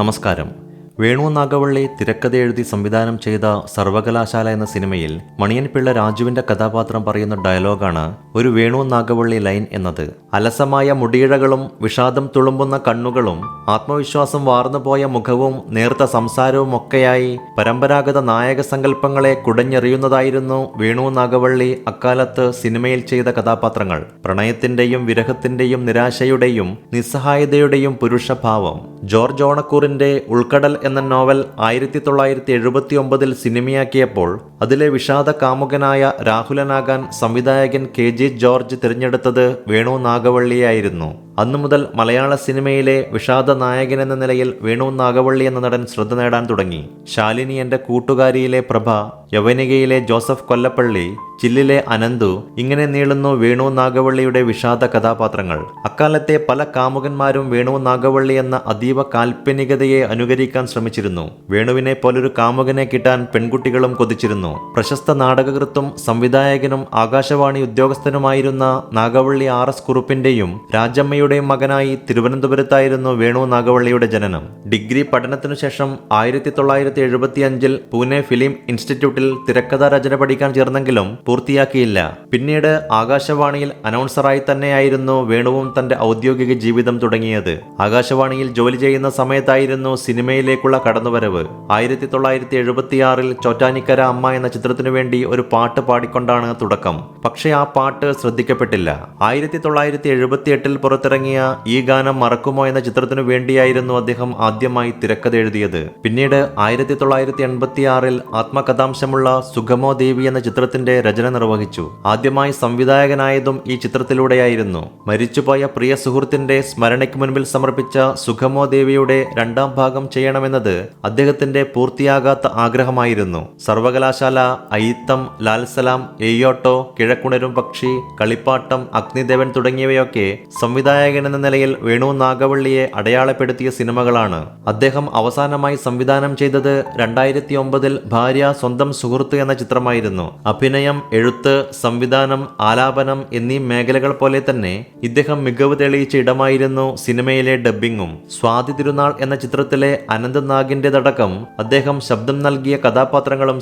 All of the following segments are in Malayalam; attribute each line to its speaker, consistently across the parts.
Speaker 1: നമസ്കാരം. വേണു നാഗവള്ളി തിരക്കഥ എഴുതി സംവിധാനം ചെയ്ത സർവകലാശാല എന്ന സിനിമയിൽ മണിയൻ പിള്ള രാജുവിന്റെ കഥാപാത്രം പറയുന്ന ഡയലോഗാണ് ഒരു വേണു നാഗവള്ളി ലൈൻ എന്നത്. അലസമായ മുടിയിഴകളും വിഷാദം തുളുമ്പുന്ന കണ്ണുകളും ആത്മവിശ്വാസം വാർന്നുപോയ മുഖവും നേർത്ത സംസാരവും ഒക്കെയായി പരമ്പരാഗത നായക സങ്കല്പങ്ങളെ കുടഞ്ഞെറിയുന്നതായിരുന്നു വേണു നാഗവള്ളി അക്കാലത്ത് സിനിമയിൽ ചെയ്ത കഥാപാത്രങ്ങൾ. പ്രണയത്തിന്റെയും വിരഹത്തിന്റെയും നിരാശയുടെയും നിസ്സഹായതയുടെയും പുരുഷഭാവം. ജോർജ് ഓണക്കൂറിന്റെ ഉൾക്കടൽ എന്ന നോവൽ ആയിരത്തി തൊള്ളായിരത്തി എഴുപത്തി ഒമ്പതിൽ സിനിമയാക്കിയപ്പോൾ അതിലെ വിഷാദ കാമുകനായ രാഹുലനാകാൻ സംവിധായകൻ കെ ജി ജോർജ് തിരഞ്ഞെടുത്തത് വേണു നാഗവള്ളിയായിരുന്നു. അന്നു മുതൽ മലയാള സിനിമയിലെ വിഷാദ നായകൻ എന്ന നിലയിൽ വേണു നാഗവള്ളി എന്ന നടൻ ശ്രദ്ധ നേടാൻ തുടങ്ങി. ശാലിനി എന്റെ കൂട്ടുകാരിയിലെ പ്രഭ യവനികയിലെ ജോസഫ് കൊല്ലപ്പള്ളി ചില്ലിലെ അനന്തു ഇങ്ങനെ നീളുന്നു വേണു നാഗവള്ളിയുടെ വിഷാദ കഥാപാത്രങ്ങൾ. അക്കാലത്തെ പല കാമുകന്മാരും വേണു നാഗവള്ളി എന്ന അതീവ കാൽപ്പനികതയെ അനുകരിക്കാൻ ശ്രമിച്ചിരുന്നു. വേണുവിനെ പോലൊരു കാമുകനെ കിട്ടാൻ പെൺകുട്ടികളും കൊതിച്ചിരുന്നു. പ്രശസ്ത നാടകകൃത്തും സംവിധായകനും ആകാശവാണി ഉദ്യോഗസ്ഥനുമായിരുന്ന നാഗവള്ളി ആർ എസ് കുറുപ്പിന്റെയും രാജമ്മയുടെയും മകനായി തിരുവനന്തപുരത്തായിരുന്നു വേണു നാഗവള്ളിയുടെ ജനനം. ഡിഗ്രി പഠനത്തിനു ശേഷം ആയിരത്തി തൊള്ളായിരത്തി എഴുപത്തി അഞ്ചിൽ പൂനെ ഫിലിം ഇൻസ്റ്റിറ്റ്യൂട്ടിൽ തിരക്കഥാ രചന പഠിക്കാൻ ചേർന്നെങ്കിലും പൂർത്തിയാക്കിയില്ല. പിന്നീട് ആകാശവാണിയിൽ അനൗൺസറായി തന്നെയായിരുന്നു വേണുവും തന്റെ ഔദ്യോഗിക ജീവിതം തുടങ്ങിയത്. ആകാശവാണിയിൽ ജോലി ചെയ്യുന്ന സമയത്തായിരുന്നു സിനിമയിലേക്കുള്ള കടന്നുവരവ്. ആയിരത്തി തൊള്ളായിരത്തി എഴുപത്തിയാറിൽ ചോറ്റാനിക്കര അമ്മ എന്ന ചിത്രത്തിനു വേണ്ടി ഒരു പാട്ട് പാടിക്കൊണ്ടാണ് തുടക്കം. പക്ഷേ ആ പാട്ട് ശ്രദ്ധിക്കപ്പെട്ടില്ല. ആയിരത്തി തൊള്ളായിരത്തി എഴുപത്തി എട്ടിൽ പുറത്തിറങ്ങിയ ഈ ഗാനം മറക്കുമോ എന്ന ചിത്രത്തിനു വേണ്ടിയായിരുന്നു അദ്ദേഹം ആദ്യമായി തിരക്കഥ എഴുതിയത്. പിന്നീട് ആയിരത്തി തൊള്ളായിരത്തി എൺപത്തി ആറിൽ ആത്മകഥാംശമുള്ള സുഗമോ ദേവി എന്ന ചിത്രത്തിന്റെ രചന നിർവഹിച്ചു. ആദ്യമായി സംവിധായകനായതും ഈ ചിത്രത്തിലൂടെയായിരുന്നു. മരിച്ചുപോയ പ്രിയ സുഹൃത്തിന്റെ സ്മരണയ്ക്ക് മുൻപിൽ സമർപ്പിച്ച സുഗമോ ദേവിയുടെ രണ്ടാം ഭാഗം ചെയ്യണമെന്നത് അദ്ദേഹത്തിന്റെ പൂർത്തിയാകാത്ത ആഗ്രഹമായിരുന്നു. സർവകലാശാല അയിത്തം ലാൽസലാം എയ്യോട്ടോ കിഴക്കുണരും പക്ഷി കളിപ്പാട്ടം അഗ്നിദേവൻ തുടങ്ങിയവയൊക്കെ സംവിധായകൻ എന്ന നിലയിൽ വേണു നാഗവള്ളിയെ അടയാളപ്പെടുത്തിയ സിനിമകളാണ്. അദ്ദേഹം അവസാനമായി സംവിധാനം ചെയ്തത് രണ്ടായിരത്തി ഒമ്പതിൽ ഭാര്യ സ്വന്തം സുഹൃത്ത് എന്ന ചിത്രമായിരുന്നു. അഭിനയം എഴുത്ത് സംവിധാനം ആലാപനം എന്നീ മേഖലകൾ പോലെ തന്നെ ഇദ്ദേഹം മികവ് തെളിയിച്ച ഇടമായിരുന്നു സിനിമയിലെ ഡബ്ബിങ്ങും. സ്വാതി തിരുനാൾ എന്ന ചിത്രത്തിലെ അനന്ത് നാഗിന്റേതടക്കം അദ്ദേഹം ശബ്ദം നൽകിയ കഥാപാത്രങ്ങളും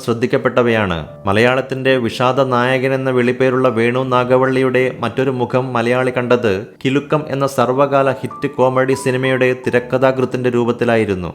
Speaker 1: ശ്രദ്ധിക്കപ്പെട്ടവയാണ് മലയാളത്തിന്റെ വിഷാദ നായകൻ എന്ന വിളിപ്പേരുള്ള വേണു നാഗവള്ളിയുടെ മറ്റൊരു മുഖം മലയാളി കണ്ടത് കിലുക്കം എന്ന സർവകാല ഹിറ്റ് കോമഡി സിനിമയുടെ തിരക്കഥാകൃത്തിന്റെ രൂപത്തിലായിരുന്നു.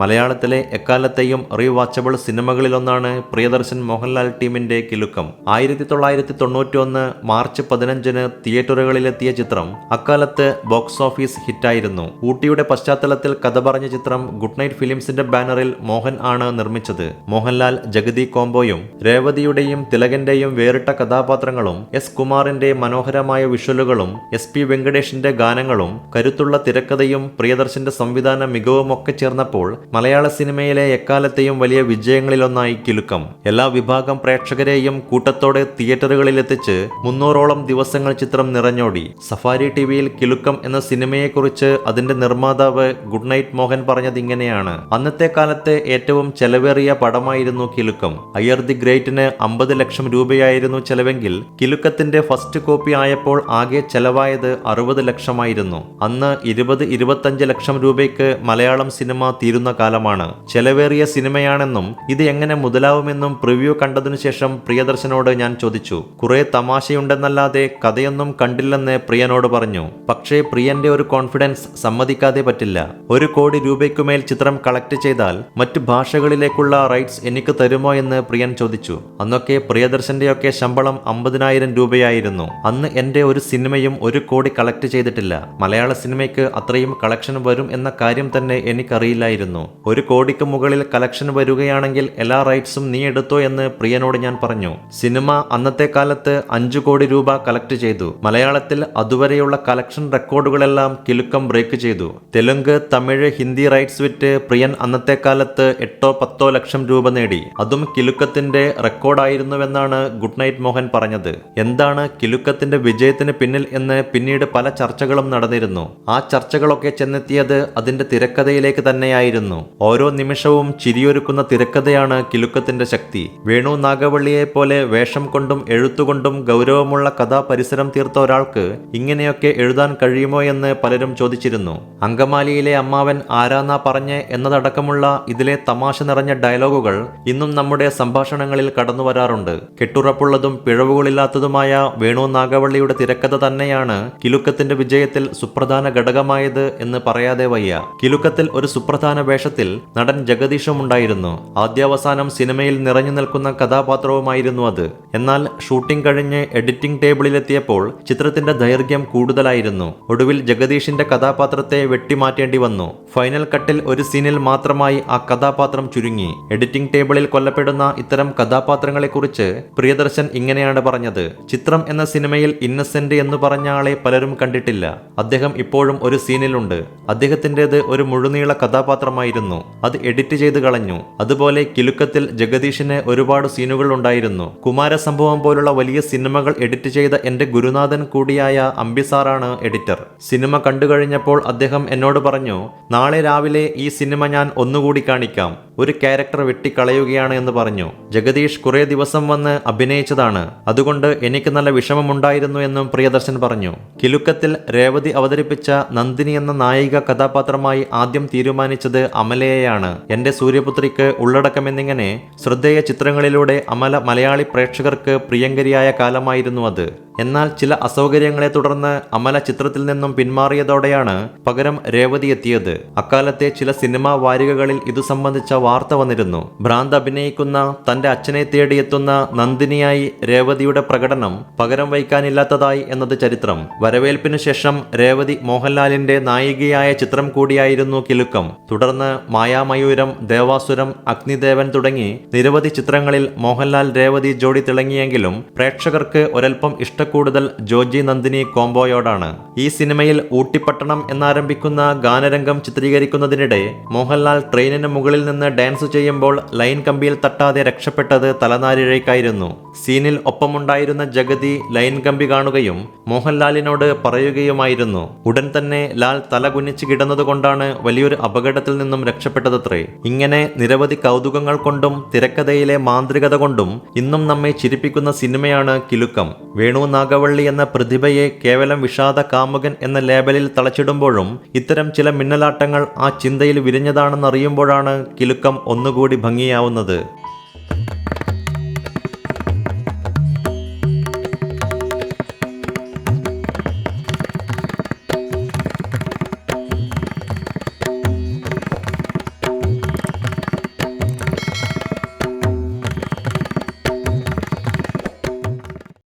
Speaker 1: മലയാളത്തിലെ എക്കാലത്തെയും റീവാച്ചബിൾ സിനിമകളിലൊന്നാണ് പ്രിയദർശൻ മോഹൻലാൽ ടീമിന്റെ കിലുക്കം. ആയിരത്തി തൊള്ളായിരത്തി തൊണ്ണൂറ്റി ഒന്ന് മാർച്ച് പതിനഞ്ചിന് തിയേറ്ററുകളിലെത്തിയ ചിത്രം അക്കാലത്ത് ബോക്സ് ഓഫീസ് ഹിറ്റായിരുന്നു. ഊട്ടിയുടെ പശ്ചാത്തലത്തിൽ കഥ പറഞ്ഞ ചിത്രം ഗുഡ് നൈറ്റ് ഫിലിംസിന്റെ ബാനറിൽ മോഹൻ ആണ് നിർമ്മിച്ചത്. മോഹൻലാൽ ജഗതി കോംബോയും രേവതിയുടെയും തിലകന്റെയും വേറിട്ട കഥാപാത്രങ്ങളും എസ് കുമാറിന്റെ മനോഹരമായ വിഷ്വലുകളും എസ് പി വെങ്കടേഷിന്റെ ഗാനങ്ങളും കരുത്തുള്ള തിരക്കഥയും പ്രിയദർശന്റെ സംവിധാന മികവുമൊക്കെ ചേർന്നപ്പോൾ മലയാള സിനിമയിലെ എക്കാലത്തെയും വലിയ വിജയങ്ങളിലൊന്നായി കിലുക്കം. എല്ലാ വിഭാഗം പ്രേക്ഷകരെയും കൂട്ടത്തോടെ തിയേറ്ററുകളിൽ എത്തിച്ച് മുന്നൂറോളം ദിവസങ്ങൾ ചിത്രം നിറഞ്ഞോടി. സഫാരി ടിവിയിൽ കിലുക്കം എന്ന സിനിമയെക്കുറിച്ച് അതിന്റെ നിർമ്മാതാവ് ഗുഡ് നൈറ്റ് മോഹൻ പറഞ്ഞത് ഇങ്ങനെയാണ്. അന്നത്തെ കാലത്തെ ഏറ്റവും ചെലവേറിയ പടമായിരുന്നു കിലുക്കം. അയ്യർ ദി ഗ്രേറ്റിന് അമ്പത് ലക്ഷം രൂപയായിരുന്നു ചെലവെങ്കിൽ കിലുക്കത്തിന്റെ ഫസ്റ്റ് കോപ്പി ആയപ്പോൾ ആകെ ചെലവായത് അറുപത് ലക്ഷമായിരുന്നു. അന്ന് ഇരുപത് ഇരുപത്തഞ്ച് ലക്ഷം രൂപയ്ക്ക് മലയാളം സിനിമ തീരുന്ന കാലമാണ്. ചെലവേറിയ സിനിമയാണെന്നും ഇത് എങ്ങനെ മുതലാവുമെന്നും പ്രിവ്യൂ കണ്ടതിനു ശേഷം പ്രിയദർശനോട് ഞാൻ ചോദിച്ചു. കുറെ തമാശയുണ്ടെന്നല്ലാതെ കഥയൊന്നും കണ്ടില്ലെന്ന് പ്രിയനോട് പറഞ്ഞു. പക്ഷേ പ്രിയന്റെ ഒരു കോൺഫിഡൻസ് സമ്മതിക്കാതെ പറ്റില്ല. ഒരു കോടി രൂപയ്ക്കുമേൽ ചിത്രം കളക്ട് ചെയ്താൽ മറ്റു ഭാഷകളിലേക്കുള്ള റൈറ്റ്സ് എനിക്ക് തരുമോ എന്ന് പ്രിയൻ ചോദിച്ചു. അന്നൊക്കെ പ്രിയദർശന്റെയൊക്കെ ശമ്പളം അമ്പതിനായിരം രൂപയായിരുന്നു. അന്ന് എന്റെ ഒരു സിനിമയും ഒരു കോടി കളക്ട് ചെയ്തിട്ടില്ല. മലയാള സിനിമയ്ക്ക് അത്രയും കളക്ഷൻ വരും എന്ന കാര്യം തന്നെ എനിക്കറിയില്ലായിരുന്നു. ഒരു കോടിക്ക് മുകളിൽ കളക്ഷൻ വരികയാണെങ്കിൽ എല്ലാ റൈറ്റ്സും നീ എടുത്തോ എന്ന് പ്രിയനോട് ഞാൻ പറഞ്ഞു. സിനിമ അന്നത്തെ കാലത്ത് അഞ്ചു കോടി രൂപ കളക്ട് ചെയ്തു. മലയാളത്തിൽ അതുവരെയുള്ള കളക്ഷൻ റെക്കോർഡുകളെല്ലാം കിലുക്കം ബ്രേക്ക് ചെയ്തു. തെലുങ്ക് തമിഴ് ഹിന്ദി റൈറ്റ്സ് വിറ്റ് പ്രിയൻ അന്നത്തെ കാലത്ത് എട്ടോ പത്തോ ലക്ഷം രൂപ നേടി. അതും കിലുക്കത്തിന്റെ റെക്കോർഡായിരുന്നുവെന്നാണ് ഗുഡ് നൈറ്റ് മോഹൻ പറഞ്ഞത്. എന്താണ് കിലുക്കത്തിന്റെ വിജയത്തിന് പിന്നിൽ എന്ന് പിന്നീട് പല ചർച്ചകളും നടന്നിരുന്നു. ആ ചർച്ചകളൊക്കെ ചെന്നെത്തിയത് അതിന്റെ തിരക്കഥയിലേക്ക് തന്നെയായിരുന്നു. പറയുന്നു. ഓരോ നിമിഷവും ചിരിയൊരുക്കുന്ന തിരക്കഥയാണ് കിലുക്കത്തിന്റെ ശക്തി. വേണു നാഗവള്ളിയെ പോലെ വേഷം കൊണ്ടും എഴുത്തുകൊണ്ടും ഗൗരവമുള്ള കഥാപരിസരം തീർത്ത ഒരാൾക്ക് ഇങ്ങനെയൊക്കെ എഴുതാൻ കഴിയുമോ എന്ന് പലരും ചോദിച്ചിരുന്നു. അങ്കമാലിയിലെ അമ്മാവൻ ആരാന്നാ പറഞ്ഞ് എന്നതടക്കമുള്ള ഇതിലെ തമാശ നിറഞ്ഞ ഡയലോഗുകൾ ഇന്നും നമ്മുടെ സംഭാഷണങ്ങളിൽ കടന്നു വരാറുണ്ട്. കെട്ടുറപ്പുള്ളതും പിഴവുകളില്ലാത്തതുമായ വേണു നാഗവള്ളിയുടെ തിരക്കഥ തന്നെയാണ് കിലുക്കത്തിന്റെ വിജയത്തിൽ സുപ്രധാന ഘടകമായത് എന്ന് പറയാതെ വയ്യ. കിലുക്കത്തിൽ ഒരു സുപ്രധാന വേഷത്തിൽ നടൻ ജഗദീഷും ഉണ്ടായിരുന്നു ആദ്യാവസാനം സിനിമയിൽ നിറഞ്ഞു നിൽക്കുന്ന കഥാപാത്രവുമായിരുന്നു അത്. എന്നാൽ ഷൂട്ടിംഗ് കഴിഞ്ഞ് എഡിറ്റിംഗ് ടേബിളിലെത്തിയപ്പോൾ ചിത്രത്തിന്റെ ദൈർഘ്യം കൂടുതലായിരുന്നു. ഒടുവിൽ ജഗദീഷിന്റെ കഥാപാത്രത്തെ വെട്ടിമാറ്റേണ്ടി വന്നു. ഫൈനൽ കട്ടിൽ ഒരു സീനിൽ മാത്രമായി ആ കഥാപാത്രം ചുരുങ്ങി. എഡിറ്റിംഗ് ടേബിളിൽ കൊല്ലപ്പെടുന്ന ഇത്തരം കഥാപാത്രങ്ങളെക്കുറിച്ച് പ്രിയദർശൻ ഇങ്ങനെയാണ് പറഞ്ഞത്. ചിത്രം എന്ന സിനിമയിൽ ഇന്നസെന്റ് എന്ന് പറഞ്ഞ ആളെ പലരും കണ്ടിട്ടില്ല. അദ്ദേഹം ഇപ്പോഴും ഒരു സീനിലുണ്ട്. അദ്ദേഹത്തിന്റെത് ഒരു മുഴുനീള കഥാപാത്രമായിരുന്നു. അത് എഡിറ്റ് ചെയ്ത് കളഞ്ഞു. അതുപോലെ കിലുക്കത്തിൽ ജഗദീഷിന് ഒരുപാട് സീനുകൾ ഉണ്ടായിരുന്നു. കുമാരസംഭവം പോലുള്ള വലിയ സിനിമകൾ എഡിറ്റ് ചെയ്ത എന്റെ ഗുരുനാഥൻ കൂടിയായ അംബിസാറാണ് എഡിറ്റർ. സിനിമ കണ്ടുകഴിഞ്ഞപ്പോൾ അദ്ദേഹം എന്നോട് പറഞ്ഞു നാളെ രാവിലെ ഈ സിനിമ ഞാൻ ഒന്നുകൂടി കാണിക്കാം. ഒരു ക്യാരക്ടർ വെട്ടിക്കളയുകയാണ് എന്ന് പറഞ്ഞു. ജഗദീഷ് കുറെ ദിവസം വന്ന് അഭിനയിച്ചതാണ്. അതുകൊണ്ട് എനിക്ക് നല്ല വിഷമമുണ്ടായിരുന്നു എന്നും പ്രിയദർശൻ പറഞ്ഞു. കിലുക്കത്തിൽ രേവതി അവതരിപ്പിച്ച നന്ദിനി എന്ന നായിക കഥാപാത്രമായി ആദ്യം തീരുമാനിച്ചത് അമലയെയാണ് എന്റെ സൂര്യപുത്രിക്ക് ഉള്ളടക്കം ഉള്ളടക്കമെന്നിങ്ങനെ ശ്രദ്ധേയ ചിത്രങ്ങളിലൂടെ അമല മലയാളി പ്രേക്ഷകർക്ക് പ്രിയങ്കരിയായ കാലമായിരുന്നു അത്. എന്നാൽ ചില അസൗകര്യങ്ങളെ തുടർന്ന് അമല ചിത്രത്തിൽ നിന്നും പിന്മാറിയതോടെയാണ് പകരം രേവതി എത്തിയത്. അക്കാലത്തെ ചില സിനിമാ വാരികകളിൽ ഇതു സംബന്ധിച്ച വാർത്ത വന്നിരുന്നു. ഭ്രാന്ത് അഭിനയിക്കുന്ന തന്റെ അച്ഛനെ തേടിയെത്തുന്ന നന്ദിനിയായി രേവതിയുടെ പ്രകടനം പകരം വയ്ക്കാനില്ലാത്തതായി എന്നത് ചരിത്രം. വരവേൽപ്പിനു ശേഷം രേവതി മോഹൻലാലിന്റെ നായികയായ ചിത്രം കൂടിയായിരുന്നു കിലുക്കം. തുടർന്ന് മായാമയൂരം ദേവാസുരം അഗ്നിദേവൻ തുടങ്ങി നിരവധി ചിത്രങ്ങളിൽ മോഹൻലാൽ രേവതി ജോഡി തിളങ്ങിയെങ്കിലും പ്രേക്ഷകർക്ക് ഒരൽപ്പം ഇഷ്ടക്കൂടുതൽ ജോജി നന്ദിനി കോംബോയോടാണ്. ഈ സിനിമയിൽ ഊട്ടിപ്പട്ടണം എന്നാരംഭിക്കുന്ന ഗാനരംഗം ചിത്രീകരിക്കുന്നതിനിടെ മോഹൻലാൽ ട്രെയിനിന് മുകളിൽ നിന്ന് ഡാൻസ് ചെയ്യുമ്പോൾ ലൈൻ കമ്പിയിൽ തട്ടാതെ രക്ഷപ്പെട്ടത് തലനാരിഴയ്ക്കായിരുന്നു. സീനിൽ ഒപ്പമുണ്ടായിരുന്ന ജഗതി ലൈൻ കമ്പി കാണുകയും മോഹൻലാലിനോട് പറയുകയുമായിരുന്നു ഉടൻ തന്നെ ലാൽ തല കുനിച്ച് കിടന്നതുകൊണ്ടാണ് വലിയൊരു അപകടത്തിൽ നിന്നും രക്ഷപ്പെട്ടതത്രേ. ഇങ്ങനെ നിരവധി കൗതുകങ്ങൾ കൊണ്ടും തിരക്കഥയിലെ മാന്ത്രികത കൊണ്ടും ഇന്നും നമ്മെ ചിരിപ്പിക്കുന്ന സിനിമയാണ് കിലുക്കം. വേണു നാഗവള്ളി എന്ന പ്രതിഭയെ കേവലം വിഷാദ കാമുകൻ എന്ന ലേബലിൽ തളച്ചിടുമ്പോഴും ഇത്തരം ചില മിന്നലാട്ടങ്ങൾ ആ ചിന്തയിൽ വിരിഞ്ഞതാണെന്നറിയുമ്പോഴാണ് കിലുക്കം ഒന്നുകൂടി ഭംഗിയാവുന്നത്.